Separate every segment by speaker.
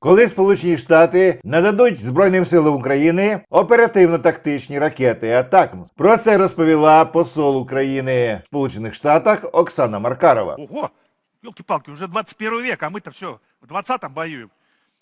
Speaker 1: Коли Сполучені Штати нададуть Збройним силам України оперативно-тактичні ракети Атакмс. Про це розповіла посол України в Сполучених Штатах Оксана Маркарова.
Speaker 2: Ого! Елки-палки, уже 21 век, а ми то все в 20-м воюем.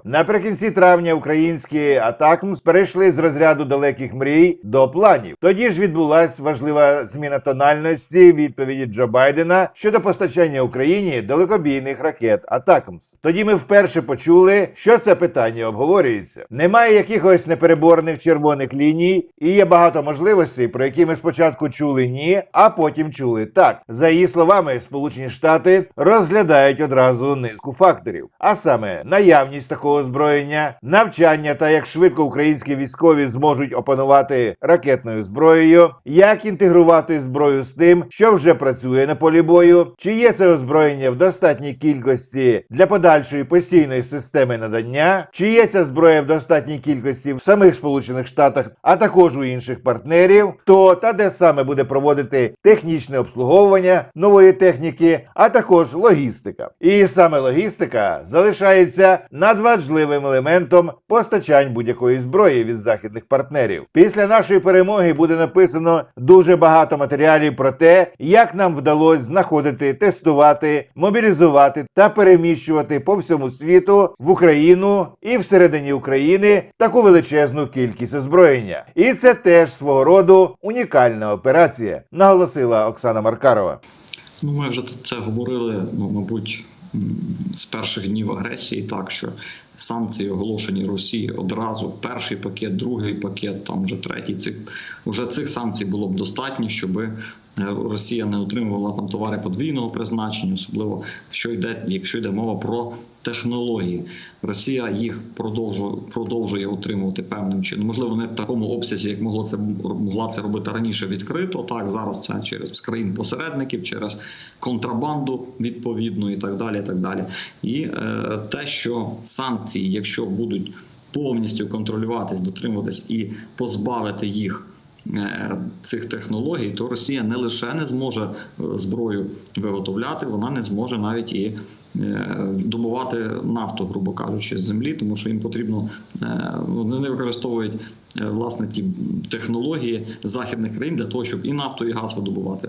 Speaker 1: Наприкінці травня українські Атакмс перейшли з розряду далеких мрій до планів. Тоді ж відбулася важлива зміна тональності відповіді Джо Байдена щодо постачання Україні далекобійних ракет Атакмс. Тоді ми вперше почули, що це питання обговорюється. Немає якихось непереборних червоних ліній, і є багато можливостей, про які ми спочатку чули ні, а потім чули так. За її словами, Сполучені Штати розглядають одразу низку факторів, а саме наявність такого озброєння, навчання та як швидко українські військові зможуть опанувати ракетною зброєю, як інтегрувати зброю з тим, що вже працює на полі бою, чи є це озброєння в достатній кількості для подальшої постійної системи надання, чи є ця зброя в достатній кількості в самих Сполучених Штатах, а також у інших партнерів, хто та де саме буде проводити технічне обслуговування нової техніки, а також логістика. І саме логістика залишається надважливим елементом постачань будь-якої зброї від західних партнерів. Після нашої перемоги буде написано дуже багато матеріалів про те, як нам вдалося знаходити, тестувати, мобілізувати та переміщувати по всьому світу в Україну і всередині України таку величезну кількість озброєння. І це теж свого роду унікальна операція, наголосила Оксана Маркарова.
Speaker 3: Ну, ми вже це говорили, ну, мабуть, з перших днів агресії, так що санкції оголошені Росії одразу. Перший пакет, другий пакет, там вже третій. Цих уже цих санкцій було б достатньо, щоб Росія не отримувала там товари подвійного призначення, особливо що йде, якщо йде мова про технології. Росія їх продовжує продовжує отримувати певним чином. Можливо, не в такому обсязі, як могло це могла це робити раніше відкрито. Так зараз це через країн посередників, через контрабанду відповідну і так далі. І так далі. І е, те, що санкції, якщо будуть повністю контролюватись, дотримуватись і позбавити їх. е, Цих технологій, то Росія не лише не зможе е, зброю виготовляти, вона не зможе навіть і добувати нафту, грубо кажучи, з землі, тому що їм потрібно е, вони не використовують е, власне ті технології західних країн для того, щоб і нафту, і газ видобувати.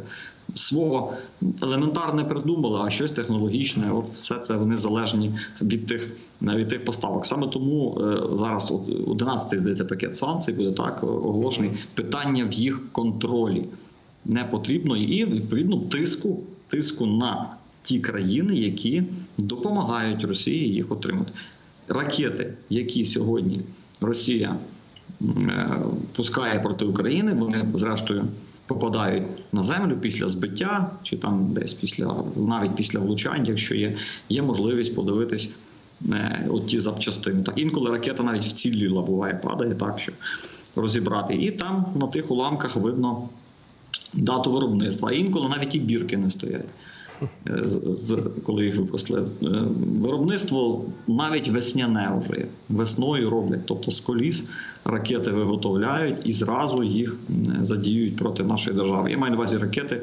Speaker 3: Свого елементарне придумали, а щось технологічне. От все це вони залежні від тих від тих поставок. Саме тому е, зараз от 11 здається пакет санкцій буде так оголошений. Питання в їх контролі не потрібно і відповідно тиску, тиску на ті країни, які допомагають Росії їх отримати. Ракети, які сьогодні Росія е, пускає проти України, вони зрештою попадають на землю після збиття, чи там десь після навіть після влучань, якщо є, є можливість подивитись е, от ті запчастини. Так інколи ракета навіть вціліла буває, падає так, що розібрати. І там на тих уламках видно дату виробництва. А інколи навіть і бірки не стоять. Е, з, коли їх випустили. Е, Виробництво навіть весняне вже весною роблять, тобто з коліс ракети виготовляють і зразу їх задіюють проти нашої держави. Я маю на увазі ракети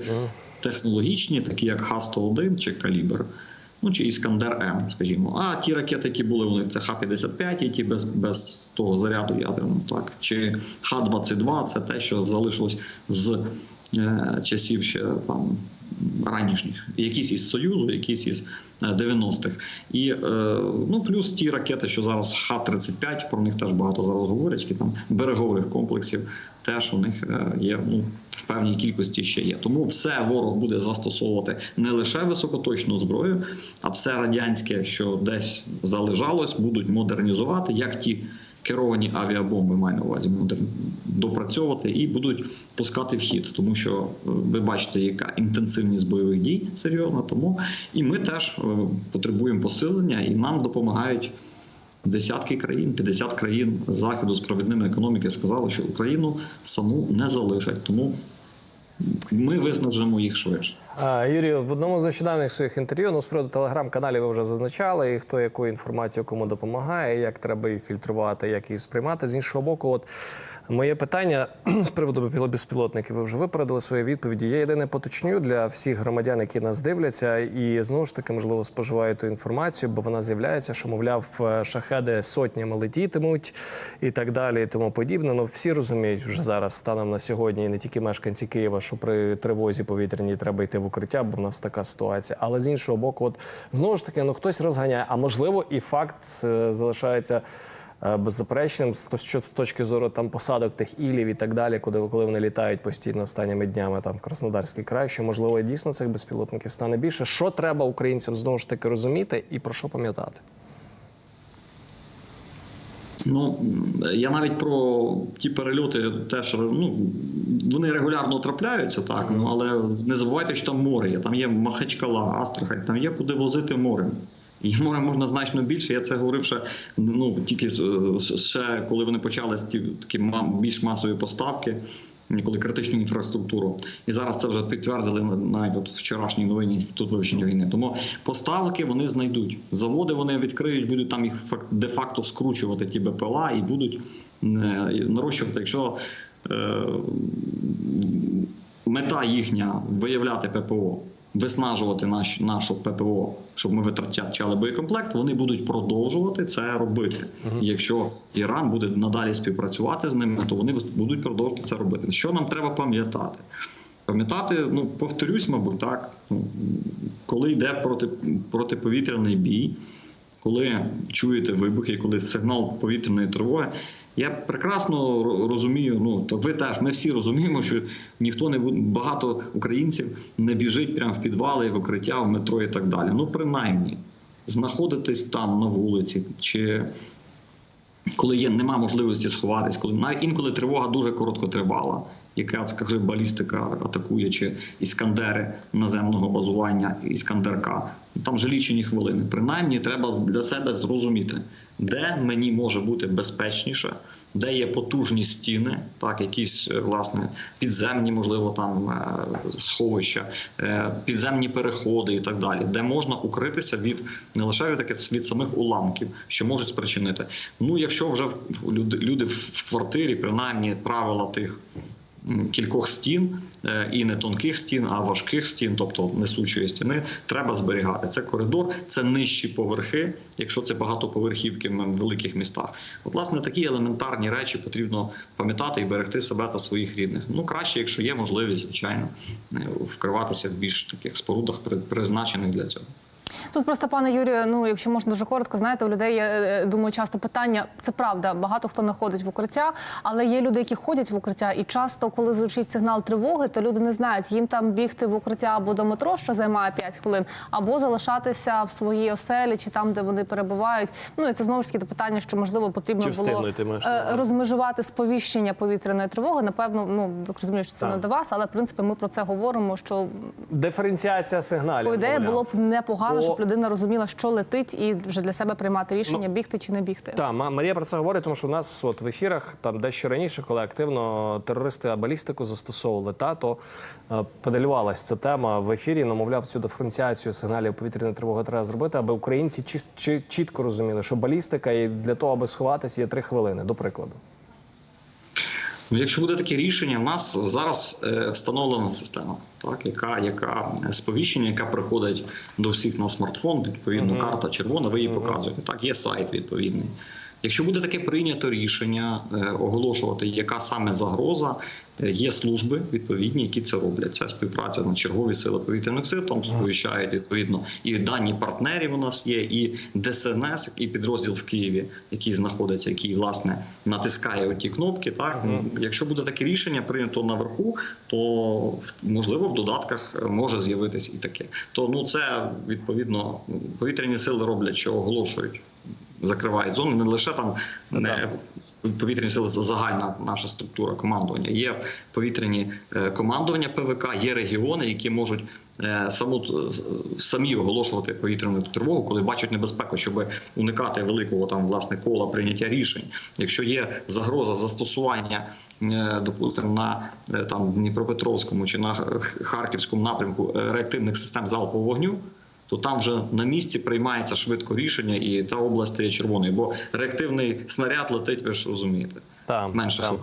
Speaker 3: технологічні, такі як Х-101 чи Калібр. Ну, чи Іскандер М, скажімо. А ті ракети, які були у них, це Х-55, які без, без того заряду ядерного, так. Чи Х-22, це те, що залишилось з часів ще там ранішніх. Якісь із Союзу, якісь із е, 90-х. І е, ну, плюс ті ракети, що зараз Х-35, про них теж багато зараз говорять, які там берегових комплексів, теж у них е, є ну, в певній кількості ще є. Тому все ворог буде застосовувати не лише високоточну зброю, а все радянське, що десь залежалось, будуть модернізувати, як ті керовані авіабомби маю на увазі допрацьовувати і будуть пускати в хід, тому що е, ви бачите, яка інтенсивність бойових дій серйозна. Тому і ми теж е, потребуємо посилення, і нам допомагають. Десятки країн, 50 країн заходу з провідними економіки сказали, що Україну саму не залишать, тому ми виснажимо їх швидше.
Speaker 4: Юрію, в одному з нещодавних своїх інтерв'ю, ну з приводу телеграм-каналів ви вже зазначали, і хто яку інформацію кому допомагає, як треба її фільтрувати, як її сприймати. З іншого боку, от моє питання з приводу безпілотників. Ви вже випередили свої відповіді. Я єдине поточню для всіх громадян, які нас дивляться, і знову ж таки, можливо, споживають ту інформацію, бо вона з'являється, що мовляв е, шахеди сотнями летітимуть і так далі, і тому подібне. Ну всі розуміють вже зараз станом на сьогодні, і не тільки мешканці Києва, що при тривозі повітряній треба йти в укриття, бо в нас така ситуація. Але з іншого боку, от знову ж таки, ну хтось розганяє, а можливо, і факт е, залишається. Е, Беззаперечним що з точки зору там посадок тих ілів і так далі, куди коли вони літають постійно останніми днями там в Краснодарський край, що можливо дійсно цих безпілотників стане більше. Що треба українцям знову ж таки розуміти і про що пам'ятати?
Speaker 3: Ну я навіть про ті перельоти теж ну вони регулярно трапляються, так ну але не забувайте, що там море є. Там є Махачкала, Астрахань, там є куди возити морем. І море можна значно більше. Я це говорив ще ну тільки ще коли вони почали такі більш масові поставки. Коли критичну інфраструктуру, і зараз це вже підтвердили навіть от вчорашній новині інститут вивчення війни. Тому поставки вони знайдуть заводи. Вони відкриють, будуть там їх де-факто скручувати ті БПЛА і будуть е, нарощувати. Якщо е, мета їхня виявляти ППО, виснажувати наш, нашу ППО, щоб ми витрачали боєкомплект, вони будуть продовжувати це робити. І якщо Іран буде надалі співпрацювати з ними, то вони будуть продовжувати це робити. Що нам треба пам'ятати? Пам'ятати, ну повторюсь, мабуть, так. Ну, коли йде проти, протиповітряний бій, коли чуєте вибухи, коли сигнал повітряної тривоги. Я прекрасно розумію. Ну то ви теж ми всі розуміємо, що ніхто не буде багато українців не біжить прямо в підвали, в укриття, в метро і так далі. Ну, принаймні, знаходитись там на вулиці, чи коли є нема можливості сховатись, коли навіть інколи тривога дуже коротко тривала. Яка скажи, балістика атакує чи іскандери наземного базування, іскандерка. Там же лічені хвилини. Принаймні, треба для себе зрозуміти, де мені може бути безпечніше, де є потужні стіни, так якісь е, власне підземні, можливо, там е, сховища, е, підземні переходи і так далі, де можна укритися від не лише від таких від самих уламків, що можуть спричинити. Ну, якщо вже люди, люди в квартирі, принаймні правила тих кількох стін е, і не тонких стін, а важких стін, тобто несучої стіни, треба зберігати. Це коридор, це нижчі поверхи, якщо це багатоповерхівки в великих містах. От, власне, такі елементарні речі потрібно пам'ятати і берегти себе та своїх рідних. Ну краще, якщо є можливість, звичайно, е, вкриватися в більш таких спорудах, при- призначених для цього.
Speaker 5: Тут просто, пане Юрію, ну якщо можна дуже коротко, знаєте, у людей я е, думаю, часто питання. Це правда, багато хто не ходить в укриття, але є люди, які ходять в укриття, і часто, коли звучить сигнал тривоги, то люди не знають, їм там бігти в укриття або до метро, що займає 5 хвилин, або залишатися в своїй оселі чи там, де вони перебувають. Ну і це знову ж таки питання, що можливо потрібно
Speaker 4: Чи
Speaker 5: було е, розмежувати сповіщення повітряної тривоги. Напевно, ну розумію, що це
Speaker 4: Так.
Speaker 5: не до вас, але в принципі ми про це говоримо. Що
Speaker 4: Диференціація сигналів.
Speaker 5: по ідеї було б непогано, щоб людина розуміла, що летить, і вже для себе приймати рішення, бігти чи не бігти.
Speaker 4: Так, Марія про це говорить, тому що у нас от в ефірах там дещо раніше, коли активно терористи балістику застосовували, та то е, подалювалася ця тема в ефірі. Намовляв цю диференціацію сигналів повітряної тривоги треба зробити, аби українці чіс- чи- чітко розуміли, що балістика і для того, аби сховатися, є три хвилини, до прикладу.
Speaker 3: Ну, якщо буде таке рішення, в нас зараз е, встановлена система, так яка, яка сповіщення, яка приходить до всіх на смартфон, відповідно, карта червона, ви її показуєте. Так, є сайт відповідний. Якщо буде таке прийнято рішення е, оголошувати, яка саме загроза, є служби відповідні, які це роблять. Ця співпраця на чергові сили повітряних сил там сповіщають відповідно. І дані партнерів у нас є, і ДСНС, і підрозділ в Києві, який знаходиться, який власне натискає оті кнопки. Так якщо буде таке рішення прийнято наверху, то можливо в додатках е, може з'явитись і таке. То ну це відповідно повітряні сили роблять, що оголошують. Закривають зони не лише там не повітряні сили загальна наша структура командування. Є повітряні е, командування ПВК, є регіони, які можуть е, саму самі оголошувати повітряну тривогу, коли бачать небезпеку, щоб уникати великого там власне кола прийняття рішень. Якщо є загроза застосування, е, допустимо, на е, там Дніпропетровському чи на Харківському напрямку е, реактивних систем залпового вогню. То там вже на місці приймається швидко рішення, і та область стає червоною, бо реактивний снаряд летить, ви ж розумієте,
Speaker 4: Там,
Speaker 3: менше
Speaker 4: там.